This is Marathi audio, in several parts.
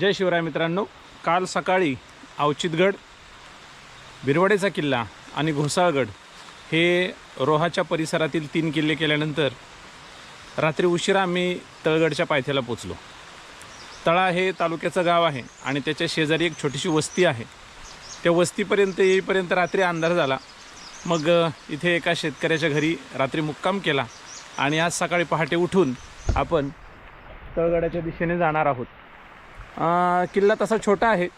जय शिवराय मित्रांनो काल सकाळी अवचितगड बिरवडेचा किल्ला आणि घोसाळगड हे रोहाच्या परिसरातील तीन किल्ले केल्यानंतर रात्री उशिरा आम्ही तळगडच्या पायथ्याला पोचलो. तळा हे तालुक्याचं गाव आहे आणि त्याच्या शेजारी एक छोटीशी वस्ती आहे. त्या वस्तीपर्यंत येईपर्यंत रात्री अंधार झाला. मग इथे एका शेतकऱ्याच्या घरी रात्री मुक्काम केला आणि आज सकाळी पहाटे उठून आपण तळगडाच्या दिशेने जाणार आहोत. किल्ला तसा छोटा आहे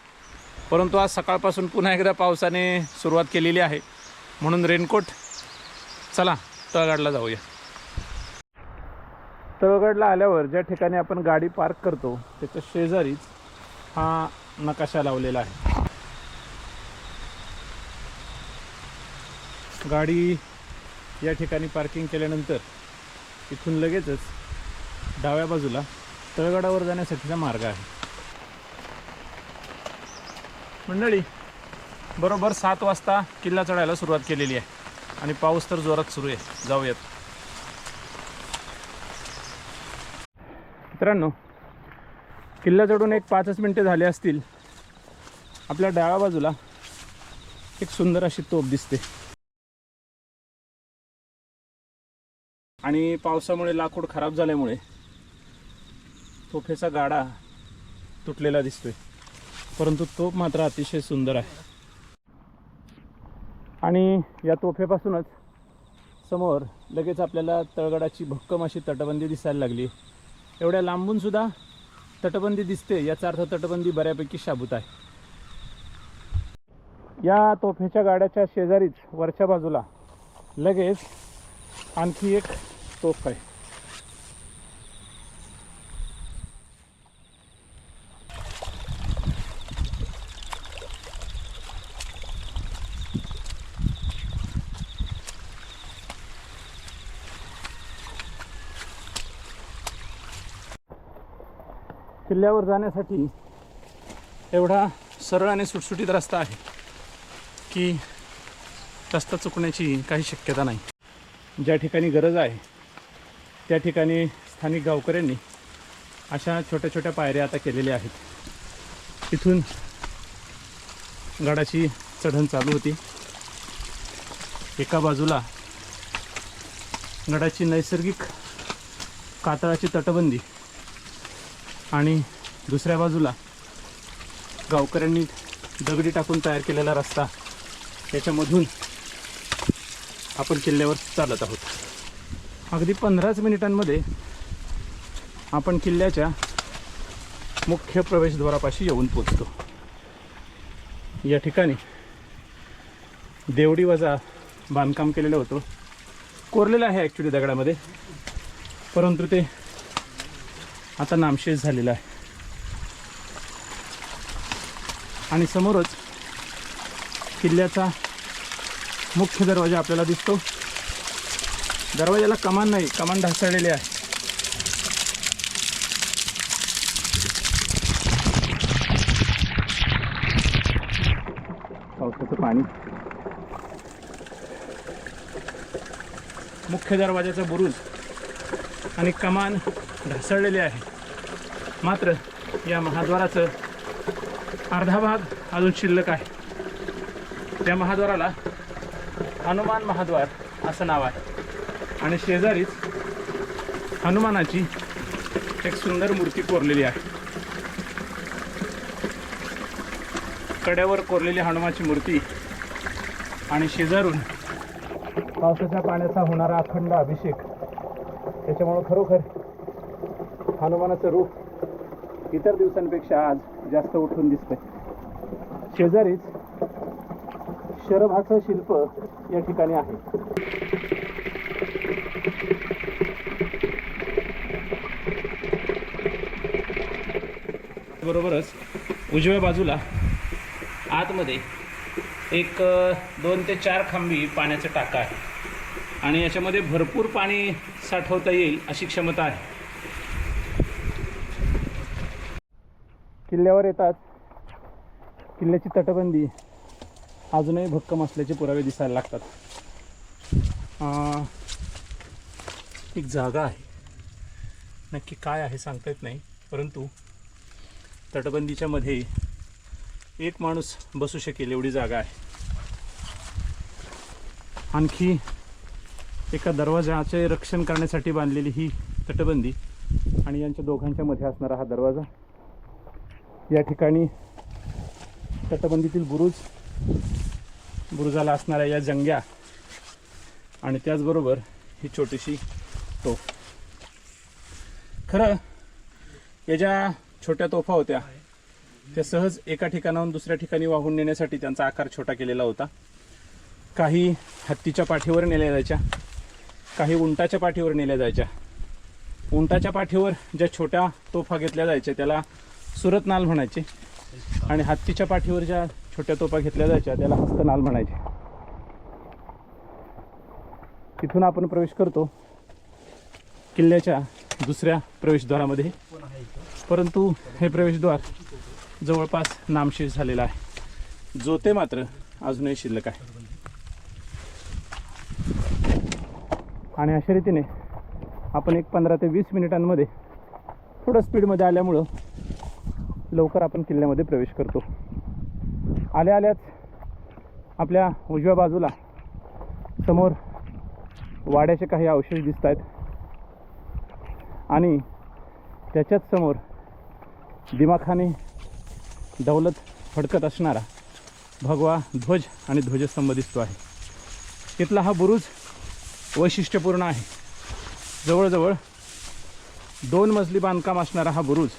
परंतु आज सकाळपासून पुन्हा एकदा पावसाने सुरुवात केलेली आहे. म्हणून रेनकोट चला तळगडला जाऊया. तळगडला आल्यावर ज्या ठिकाणी आपण गाडी पार्क करतो त्याच्या शेजारीच हा नकाशा लावलेला आहे. गाडी या ठिकाणी पार्किंग केल्यानंतर इथून लगेचच डाव्या बाजूला तळगडावर जाण्यासाठीचा मार्ग आहे. मंडळी बरोबर सात वाजता किल्ला चढायला सुरुवात केलेली आहे. आणि पाऊस तर जोरात सुरू आहे. जाऊयात. मित्रांनो किल्ला चढून एक पाचच मिनटे झाले असतील. आपल्या डाव्या बाजूला एक सुंदर अशी तोफ दिसते. आणि पावसामुळे लाकूड खराब झाल्यामुळे तोफेचा गाडा तुटलेला दिसतोय. परंतु तोफ मात्र अतिशय सुंदर आहे. आणि या तोफेपासूनच समोर लगेच आपल्याला तळगडाची भक्कम अशी तटबंदी दिसायला लागली. एवढ्या लांबून सुद्धा तटबंदी दिसते याचा अर्थ तटबंदी बऱ्यापैकी शाबूत आहे. या तोफेच्या गाड्याच्या शेजारीच वरच्या बाजूला लगेच आणखी एक तोफ आहे. किल्ल्यावर जाण्यासाठी एवढा सरळ आणि सुटसुटीत रस्ता आहे की रस्ता चुकण्याची काही शक्यता नाही. ज्या ठिकाणी गरज आहे त्या ठिकाणी स्थानिक गावकऱ्यांनी अशा छोट्या छोट्या पायऱ्या आता केलेल्या आहेत. तिथून गडाची चढण चालू होती. एका बाजूला गडाची नैसर्गिक कातळाची तटबंदी आणि दुसऱ्या बाजूला गावकऱ्यांनी दगडी टाकून तयार केलेला रस्ता. त्याच्यामधून आपण किल्ल्यावर चालत आहोत. अगदी पंधराच मिनिटांमध्ये आपण किल्ल्याच्या मुख्य प्रवेशद्वारापाशी येऊन पोचतो या ठिकाणी देवडी वजा बांधकाम केलेलं होतं. कोरलेलं आहे ॲक्च्युली दगडामध्ये. परंतु ते आता नामशेष झालेला आहे. आणि समोरच किल्ल्याचा मुख्य दरवाजा आपल्याला दिसतो. दरवाजाला कमान नाही कमान ढासळलेली आहे. पावसाचं पाणी. मुख्य दरवाजाचा बुरुज आणि कमान ढासळलेले आहे. मात्र या महाद्वाराचं अर्धा भाग अजून शिल्लक आहे. त्या महाद्वाराला हनुमान महाद्वार असं नाव आहे. आणि शेजारीच हनुमानाची एक सुंदर मूर्ती कोरलेली आहे. कड्यावर कोरलेली हनुमाची मूर्ती आणि शेजारून पावसाच्या पाण्याचा होणारा अखंड अभिषेक. त्याच्यामुळं खरोखर हनुमानाचं रूप इतर दिवसांपेक्षा आज जास्त उठून दिसतंय. शेजारीच शरभाचं शिल्प या ठिकाणी आहे. बरोबरच उजव्या बाजूला आतमध्ये एक दोन ते चार खांबी पाण्याचं टाका आहे. आणि याच्यामध्ये भरपूर पाणी साठवता येईल अशी क्षमता आहे. किल्ल्यावर येतात. किल्ल्याची तटबंदी अजूनही भक्कम असल्याचे पुरावे दिसायला लागतात. एक जागा आहे. नक्की काय आहे सांगता येत नाही परंतु तटबंदीच्या मध्ये एक माणूस बसू शकेल एवढी जागा आहे. आणखी एका दरवाजाचे रक्षण करण्यासाठी बांधलेली ही तटबंदी आणि यांच्या दोघांच्या मध्ये असणारा हा दरवाजा या ठिकाणी तटबंदीतील बुरुज बुरुजाला असणाऱ्या या जंग्या आणि त्याचबरोबर ही छोटीशी तोफ. खरं या ज्या छोट्या तोफा होत्या त्या सहज एका ठिकाणाहून दुसऱ्या ठिकाणी वाहून नेण्यासाठी त्यांचा आकार छोटा केलेला होता. काही हत्तीच्या पाठीवर नेल्या जायच्या काही उंटाच्या पाठीवर नेल्या जायच्या. उंटाच्या पाठीवर ज्या छोट्या तोफा घेतल्या जायच्या त्याला सुरत नाल म्हणायचे. आणि हत्तीच्या पाठीवर ज्या छोट्या तोपा घेतल्या जायच्या त्याला हस्तनाल म्हणायचे. तिथून आपण प्रवेश करतो. किल्ल्याच्या दुसऱ्या प्रवेशद्वारामध्ये. परंतु हे प्रवेशद्वार जवळपास नामशेष झालेलं आहे. जोते मात्र अजूनही शिल्लक आहे. आणि अशा रीतीने आपण एक पंधरा ते वीस मिनिटांमध्ये थोडं स्पीडमध्ये आल्यामुळं लवकर आपण किल्ल्यामध्ये प्रवेश करतो. आल्या आल्याच आपल्या उजव्या बाजूला समोर वाड्याचे काही अवशेष दिसत आहेत आणि त्याच्याच समोर दिमाखाने दौलत फडकत असणारा भगवा ध्वज आणि ध्वजस्तंभ दिसतो आहे. तिथला हा बुरुज वैशिष्ट्यपूर्ण आहे. जवळजवळ दोन मजली बांधकाम असणारा हा बुरुज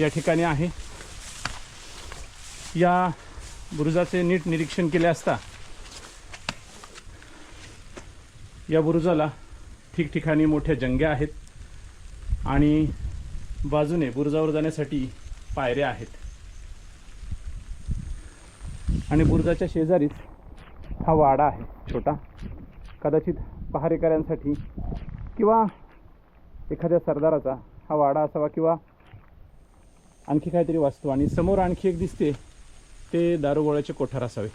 या ठिकाणी आहे. या बुरुजाचे नीट निरीक्षण केले असता या बुरुजाला ठिकठिकाणी मोठ्या जंग्या आहेत आणि बाजूने बुरुजावर जाण्यासाठी पायऱ्या आहेत. आणि बुरुजाच्या शेजारीच हा वाडा आहे छोटा. कदाचित पहारेकऱ्यांसाठी किंवा एखाद्या सरदाराचा हा वाडा असावा किंवा आणखी काहीतरी वाचतो आणि समोर आणखी एक दिसते ते दारुगोळ्याचे कोठार असावे.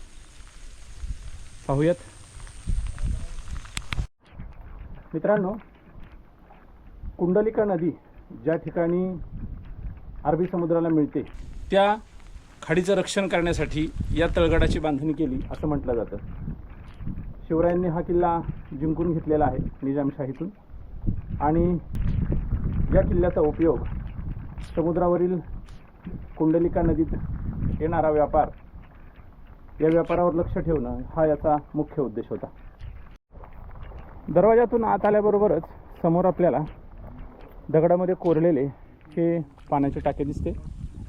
पाहूयात. मित्रांनो कुंडलिका नदी ज्या ठिकाणी अरबी समुद्राला मिळते त्या खाडीचं रक्षण करण्यासाठी या तळगडाची बांधणी केली असं म्हटलं जातं. शिवरायांनी हा किल्ला जिंकून घेतलेला आहे निजामशाहीतून. आणि या किल्ल्याचा उपयोग समुद्रावरील कुंडलिका नदीत येणारा व्यापार या व्यापारावर लक्ष ठेवणं हा याचा मुख्य उद्देश होता. दरवाजातून आत आल्याबरोबरच समोर आपल्याला दगडामध्ये कोरलेले हे पाण्याचे टाके दिसते.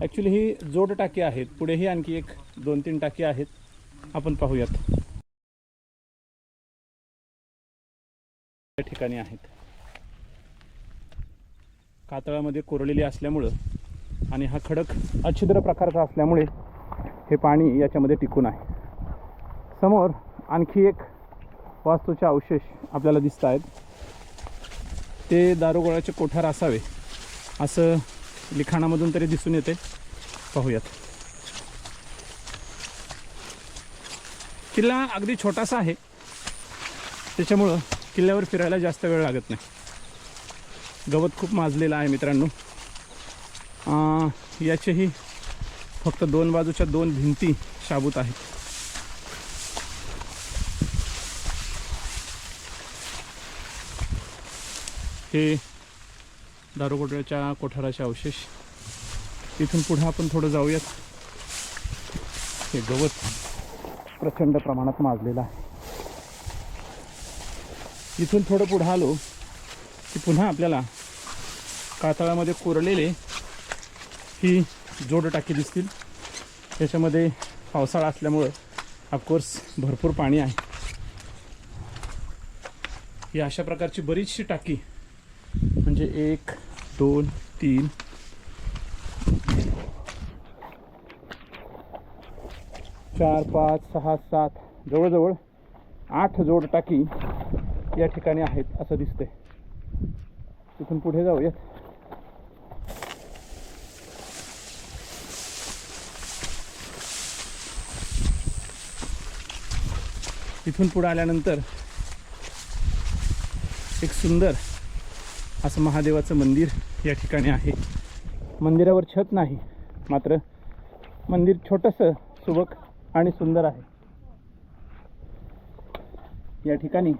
ॲक्च्युली ही जोड टाकी आहेत. पुढेही आणखी एक दोन तीन टाकी आहेत. आपण पाहूयात. या ठिकाणी आहेत. कातळामध्ये कोरलेली असल्यामुळं आणि हा खडक अछिद्र प्रकारचा असल्यामुळे हे पाणी याच्यामध्ये टिकून आहे. समोर आणखी एक वास्तूचे अवशेष आपल्याला दिसत आहेत. ते दारुगोळाचे कोठार असावे असं लिखाणामधून तरी दिसून येते. पाहूयात. किल्ला अगदी छोटासा आहे. त्याच्यामुळं किल्ल्यावर फिरायला जास्त वेळ लागत नाही. गवत खूप माजलेलं आहे मित्रांनो. याचेही फक्त दोन बाजूच्या दोन भिंती शाबूत आहेत. हे दारुगोड्याच्या कोठाराचे अवशेष. इथून पुढे आपण थोडं जाऊयात. हे गवत प्रचंड प्रमाणात माजलेलं आहे. इथून थोडं पुढं आलो की पुन्हा आपल्याला कातळामध्ये कोरलेले ही जोड टाकी दिसतील. त्याच्यामध्ये पावसाळा असल्यामुळं ऑफकोर्स भरपूर पाणी आहे. ही अशा प्रकारची बरीचशी टाकी म्हणजे एक दोन तीन. चार पाच सहा सात जवळजवळ आठ जोड टाकी या ठिकाणी आहेत असं दिसतंय. तिथून पुढे जाऊयात. इथून पुढे आल्यानंतर एक सुंदर असं महादेवाचं मंदिर या ठिकाणी आहे. मंदिरावर छत नाही मात्र मंदिर छोटंसं सुबक आणि सुंदर आहे. या ठिकाणी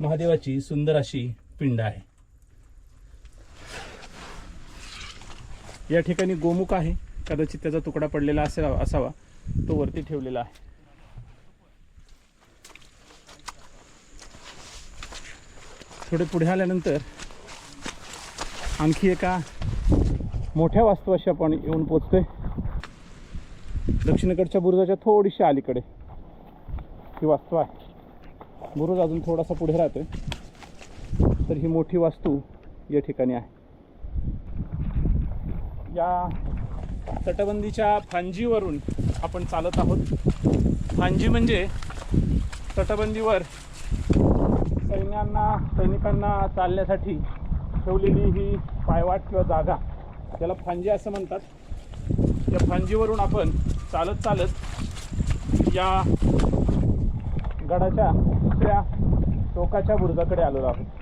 महादेवाची सुंदर अशी पिंड आहे. या ठिकाणी गोमुख आहे. कदाचित त्याचा तुकडा पडलेला असेल असावा तो वरती ठेवलेला आहे. थोडे पुढे आल्यानंतर आणखी एका मोठ्या वास्तवाशी आपण येऊन पोचतोय. दक्षिणेकडच्या बुरुजाच्या थोडीशी अलीकडे. ही वास्तू आहे. बुरुज अजून थोडासा पुढे राहतोय. तर ही मोठी वास्तू या ठिकाणी आहे. या तटबंदीच्या फांजीवरून आपण चालत आहोत. फांजी म्हणजे तटबंदीवर सैन्यांना सैनिकांना चालण्यासाठी ठेवलेली ही पायवाट किंवा जागा त्याला फांजी असं म्हणतात या फांजीवरून आपण चालत चालत या गडाच्या दुसऱ्या टोकाच्या बुरुजाकडे आलेलो आहोत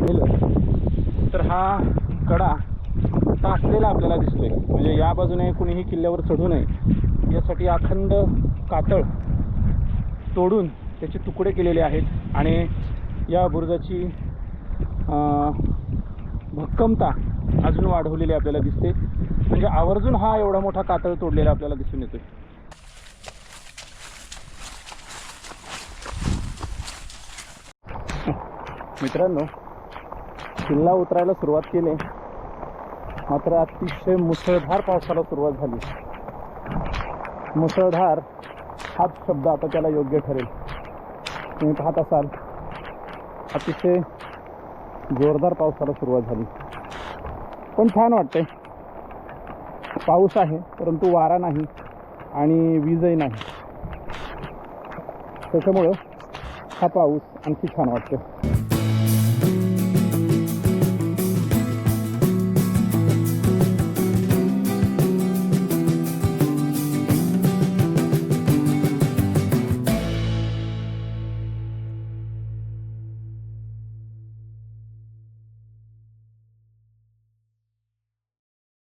गेलं तर हा कडा टाकलेला आपल्याला दिसतोय म्हणजे या बाजूने कुणीही किल्ल्यावर चढू नये. यासाठी अखंड कातळ तोडून त्याचे तुकडे केलेले आहेत आणि या बुरुजाची भक्कमता अजून वाढवलेली आपल्याला दिसते. म्हणजे आवर्जून हा एवढा मोठा कातळ तोडलेला आपल्याला दिसून येतोय. मित्रांनो किल्ला उतरायला सुरुवात केली. मात्र अतिशय मुसळधार पावसाला सुरुवात झाली. मुसळधार हाच शब्द आता त्याला योग्य ठरेल. तुम्ही पाहत असाल अतिशय जोरदार पावसाला सुरुवात झाली. पण छान वाटते पाऊस आहे परंतु वारा नाही आणि वीजही नाही. त्याच्यामुळं हा पाऊस आणखी छान वाटतो